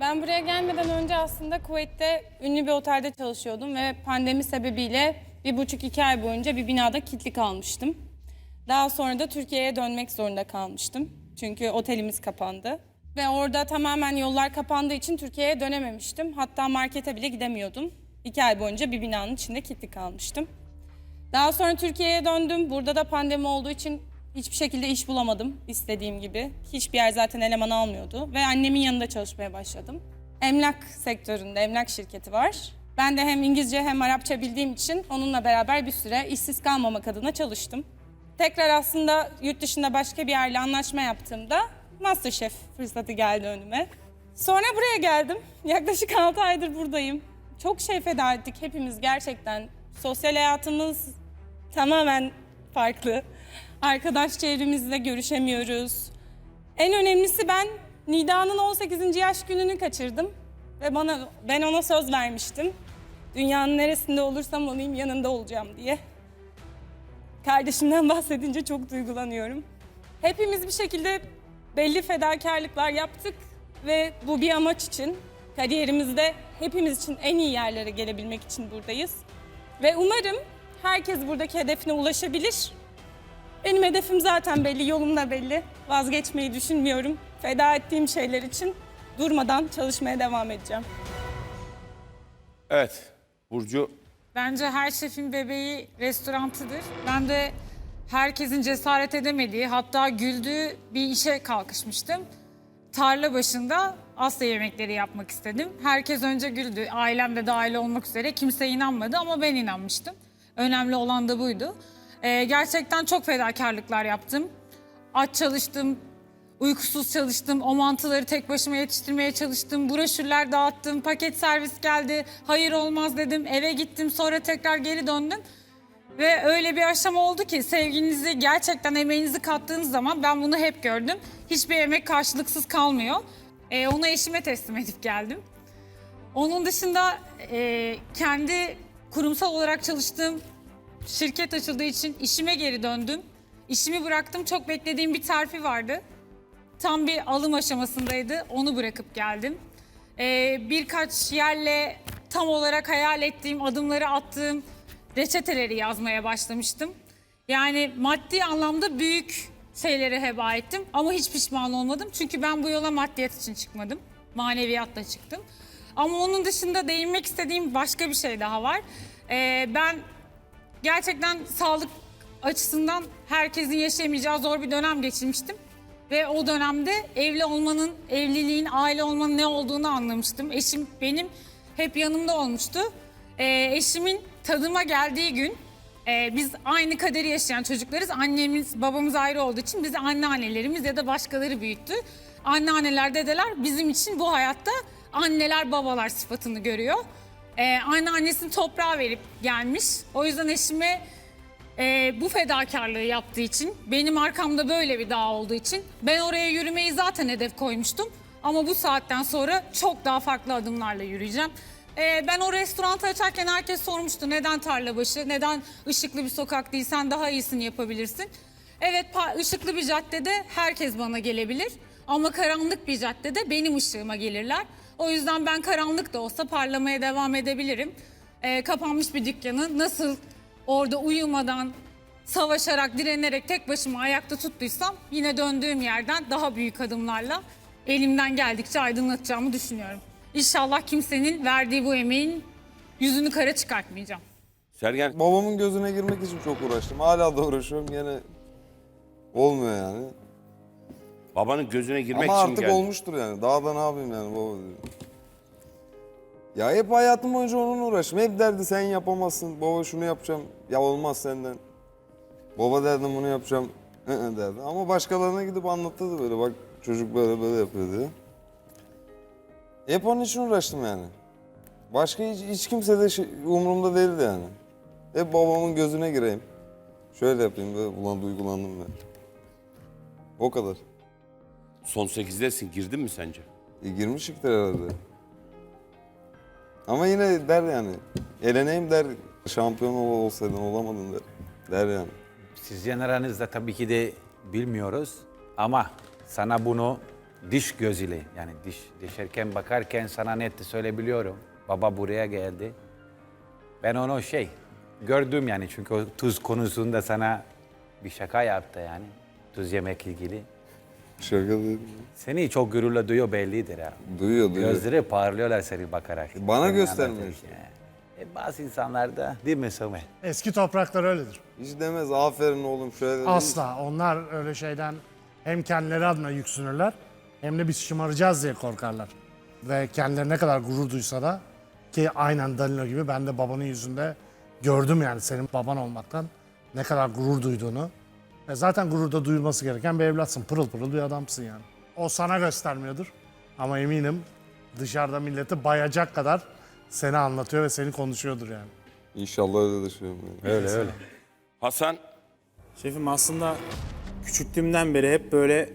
Ben buraya gelmeden önce aslında Kuveyt'te ünlü bir otelde çalışıyordum ve pandemi sebebiyle bir buçuk iki ay boyunca bir binada kilitli kalmıştım. Daha sonra da Türkiye'ye dönmek zorunda kalmıştım. Çünkü otelimiz kapandı. Ve orada tamamen yollar kapandığı için Türkiye'ye dönememiştim. Hatta markete bile gidemiyordum. İki ay boyunca bir binanın içinde kilitli kalmıştım. Daha sonra Türkiye'ye döndüm. Burada da pandemi olduğu için hiçbir şekilde iş bulamadım istediğim gibi. Hiçbir yer zaten eleman almıyordu ve annemin yanında çalışmaya başladım. Emlak sektöründe emlak şirketi var. Ben de hem İngilizce hem Arapça bildiğim için onunla beraber bir süre işsiz kalmamak adına çalıştım. Tekrar aslında yurt dışında başka bir yerle anlaşma yaptığımda Masterchef fırsatı geldi önüme. Sonra buraya geldim. Yaklaşık 6 aydır buradayım. Çok şey feda ettik hepimiz gerçekten. Sosyal hayatımız tamamen farklı. Arkadaş çevremizle görüşemiyoruz. En önemlisi ben Nida'nın 18. yaş gününü kaçırdım. Ve bana ben ona söz vermiştim. Dünyanın neresinde olursam olayım yanında olacağım diye. Kardeşimden bahsedince çok duygulanıyorum. Hepimiz bir şekilde belli fedakarlıklar yaptık ve bu bir amaç için, kariyerimizde hepimiz için en iyi yerlere gelebilmek için buradayız. Ve umarım herkes buradaki hedefine ulaşabilir. Benim hedefim zaten belli, yolum da belli. Vazgeçmeyi düşünmüyorum. Feda ettiğim şeyler için durmadan çalışmaya devam edeceğim. Evet. Burcu Bence her şefin bebeği restorantıdır. Ben de herkesin cesaret edemediği hatta güldüğü bir işe kalkışmıştım. Tarla başında Asya yemekleri yapmak istedim. Herkes önce güldü. Ailem de dahil olmak üzere. Kimse inanmadı ama ben inanmıştım. Önemli olan da buydu. Ee, gerçekten çok fedakarlıklar yaptım. Aç çalıştım, Uykusuz çalıştım, o mantıları tek başıma yetiştirmeye çalıştım, broşürler dağıttım, paket servis geldi, hayır olmaz dedim, eve gittim, sonra tekrar geri döndüm. Ve öyle bir aşama oldu ki sevginizi gerçekten emeğinizi kattığınız zaman ben bunu hep gördüm. Hiçbir emek karşılıksız kalmıyor. Ee, onu eşime teslim edip geldim. Onun dışında e, kendi kurumsal olarak çalıştığım şirket açıldığı için işime geri döndüm. İşimi bıraktım. Çok beklediğim bir terfi vardı. Tam bir alım aşamasındaydı. Onu bırakıp geldim. Ee, birkaç yerle tam olarak hayal ettiğim, adımları attığım reçeteleri yazmaya başlamıştım. Yani maddi anlamda büyük şeyleri heba ettim ama hiç pişman olmadım. Çünkü ben bu yola maddiyat için çıkmadım. Maneviyatla çıktım. Ama onun dışında değinmek istediğim başka bir şey daha var. Ee, ben gerçekten sağlık açısından herkesin yaşayamayacağı zor bir dönem geçirmiştim. Ve o dönemde evli olmanın, evliliğin, aile olmanın ne olduğunu anlamıştım. Eşim benim hep yanımda olmuştu. Ee, eşimin tadıma geldiği gün e, biz aynı kaderi yaşayan çocuklarız. Annemiz, babamız ayrı olduğu için bizi anneannelerimiz ya da başkaları büyüttü. Anneanneler, dedeler bizim için bu hayatta anneler, babalar sıfatını görüyor. Ee, anneannesini toprağa verip gelmiş. O yüzden eşime ee, bu fedakarlığı yaptığı için, benim arkamda böyle bir dağ olduğu için ben oraya yürümeyi zaten hedef koymuştum. Ama bu saatten sonra çok daha farklı adımlarla yürüyeceğim. Ee, ben o restoranı açarken herkes sormuştu neden Tarlabaşı, neden ışıklı bir sokak değil, sen daha iyisini yapabilirsin. Evet ışıklı bir caddede herkes bana gelebilir ama karanlık bir caddede benim ışığıma gelirler. O yüzden ben karanlık da olsa parlamaya devam edebilirim. Ee, kapanmış bir dükkanı nasıl orada uyumadan, savaşarak, direnerek tek başıma ayakta tuttuysam yine döndüğüm yerden daha büyük adımlarla elimden geldikçe aydınlatacağımı düşünüyorum. İnşallah kimsenin verdiği bu emeğin yüzünü kara çıkartmayacağım. Sergen Babamın gözüne girmek için çok uğraştım. Hala da uğraşıyorum gene olmuyor yani. Babanın gözüne girmek Ama için artık geldi. olmuştur yani. Daha da ne yapayım yani baba diyorum. Ya hep hayatım boyunca onunla uğraştım. Hep derdi sen yapamazsın. Baba şunu yapacağım. Ya olmaz senden. Baba derdim bunu yapacağım. "Hı hı" derdi. Ama başkalarına gidip anlatırdı böyle. Bak çocuk böyle böyle yapıyor diye. Hep onun için uğraştım yani. Başka hiç, hiç kimse de şey, umurumda değildi yani. Hep babamın gözüne gireyim. Şöyle yapayım böyle. Ulan duygulandım ben. O kadar. Son 8'desin. Girdin mi sence? E, girmişiktir herhalde. Ama yine der yani. Eleneyim der. Şampiyon ol- olsaydın olamadın der. Der yani. Sizin aranızda tabii ki de bilmiyoruz ama sana bunu diş gözüyle yani diş dişerken bakarken sana net söyleyebiliyorum. Baba buraya geldi. Ben onu şey gördüm yani çünkü o tuz konusunda sana bir şaka yaptı yani. Tuz yemek ilgili. Şaka dedim. Seni çok gururla duyuyor bellidir ha. Duyuyor duyuyor. Gözleri parlıyorlar seni bakarak. Bana Seni göstermiyor anlatırken. işte. E, bazı insanlar da değil mi Somer? Eski topraklar öyledir. Hiç demez aferin oğlum şöyle. dedi. Asla. Onlar öyle şeyden hem kendileri adına yüksünürler hem de biz şımaracağız diye korkarlar. Ve kendileri ne kadar gurur duysa da ki aynen Danilo gibi ben de babanın yüzünde gördüm yani senin baban olmaktan ne kadar gurur duyduğunu. Ve zaten gururda duyulması gereken bir evlatsın. Pırıl pırıl bir adamsın yani. O sana göstermiyordur. Ama eminim dışarıda milleti bayacak kadar seni anlatıyor ve seni konuşuyordur yani. İnşallah öyledir şey. Öyle öyle. Hasan Şefim aslında küçüklüğümden beri hep böyle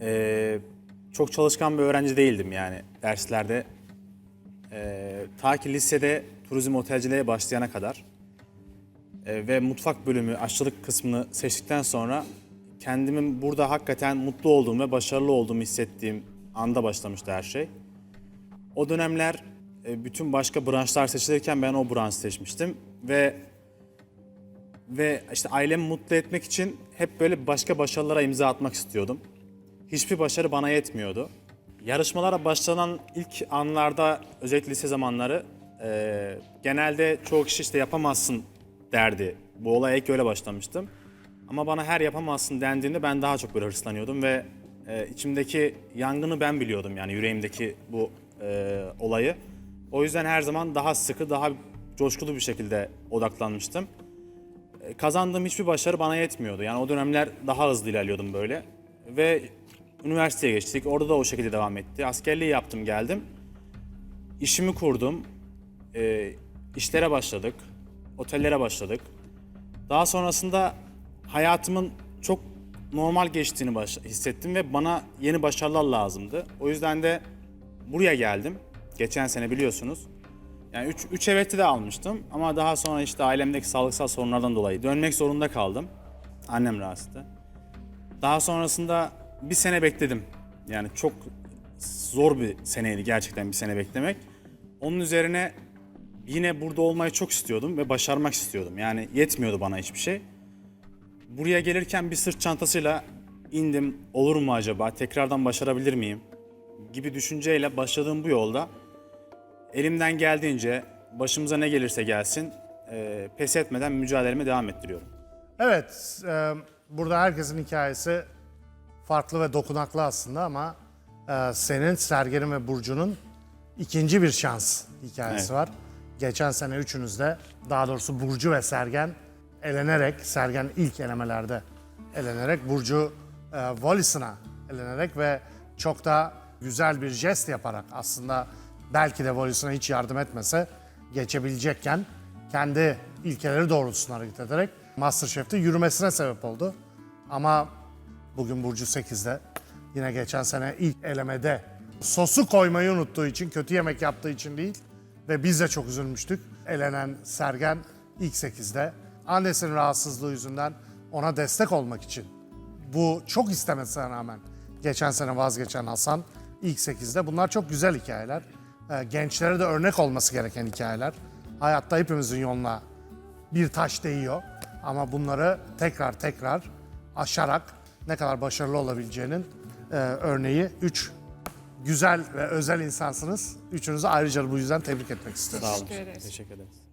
eee, çok çalışkan bir öğrenci değildim yani derslerde. Eee, ta ki lisede turizm otelciliğe başlayana kadar. Eee, ve mutfak bölümü, aşçılık kısmını seçtikten sonra kendimin burada hakikaten mutlu olduğum ve başarılı olduğumu hissettiğim anda başlamıştı her şey. O dönemler e, bütün başka branşlar seçilirken ben o branşı seçmiştim ve ve işte ailemi mutlu etmek için hep böyle başka başarılara imza atmak istiyordum. Hiçbir başarı bana yetmiyordu. Yarışmalara başlanan ilk anlarda özellikle lise zamanları e, genelde çoğu kişi işte yapamazsın derdi. Bu olaya ilk öyle başlamıştım. Ama bana her yapamazsın dendiğinde ben daha çok böyle hırslanıyordum ve e, içimdeki yangını ben biliyordum yani yüreğimdeki bu e, olayı. O yüzden her zaman daha sıkı, daha coşkulu bir şekilde odaklanmıştım kazandığım hiçbir başarı bana yetmiyordu. Yani o dönemler daha hızlı ilerliyordum böyle. Ve üniversiteye geçtik. Orada da o şekilde devam etti. Askerliği yaptım geldim. İşimi kurdum. E, işlere başladık. Otellere başladık. Daha sonrasında hayatımın çok normal geçtiğini hissettim ve bana yeni başarılar lazımdı. O yüzden de buraya geldim. Geçen sene biliyorsunuz. Yani 3 üç eveti de almıştım ama daha sonra işte ailemdeki sağlıksal sorunlardan dolayı dönmek zorunda kaldım. Annem rahatsızdı. Daha sonrasında bir sene bekledim. Yani çok zor bir seneydi gerçekten bir sene beklemek. Onun üzerine yine burada olmayı çok istiyordum ve başarmak istiyordum. Yani yetmiyordu bana hiçbir şey. Buraya gelirken bir sırt çantasıyla indim. Olur mu acaba? Tekrardan başarabilir miyim? Gibi düşünceyle başladığım bu yolda elimden geldiğince başımıza ne gelirse gelsin e, pes etmeden mücadeleme devam ettiriyorum. Evet, e, burada herkesin hikayesi farklı ve dokunaklı aslında ama e, senin, Sergen'in ve Burcu'nun ikinci bir şans hikayesi Evet. var. Geçen sene üçünüzde, daha doğrusu Burcu ve Sergen elenerek, Sergen ilk elemelerde elenerek, Burcu e, Wallison'a elenerek ve çok da güzel bir jest yaparak aslında belki de Wallison'a hiç yardım etmese geçebilecekken kendi ilkeleri doğrultusunda hareket ederek Masterchef'te yürümesine sebep oldu. Ama bugün Burcu 8'de yine geçen sene ilk elemede sosu koymayı unuttuğu için, kötü yemek yaptığı için değil ve biz de çok üzülmüştük. Elenen Sergen ilk 8'de annesinin rahatsızlığı yüzünden ona destek olmak için bu çok istemesine rağmen geçen sene vazgeçen Hasan ilk 8'de. Bunlar çok güzel hikayeler. Ee, Gençlere de örnek olması gereken hikayeler. Hayatta hepimizin yoluna bir taş değiyor. Ama bunları tekrar tekrar aşarak ne kadar başarılı olabileceğinin e, örneği 3 güzel ve özel insansınız. Üçünüzü ayrıca bu yüzden tebrik etmek istiyorum. Sağ olun. Teşekkür ederiz. Teşekkür ederiz.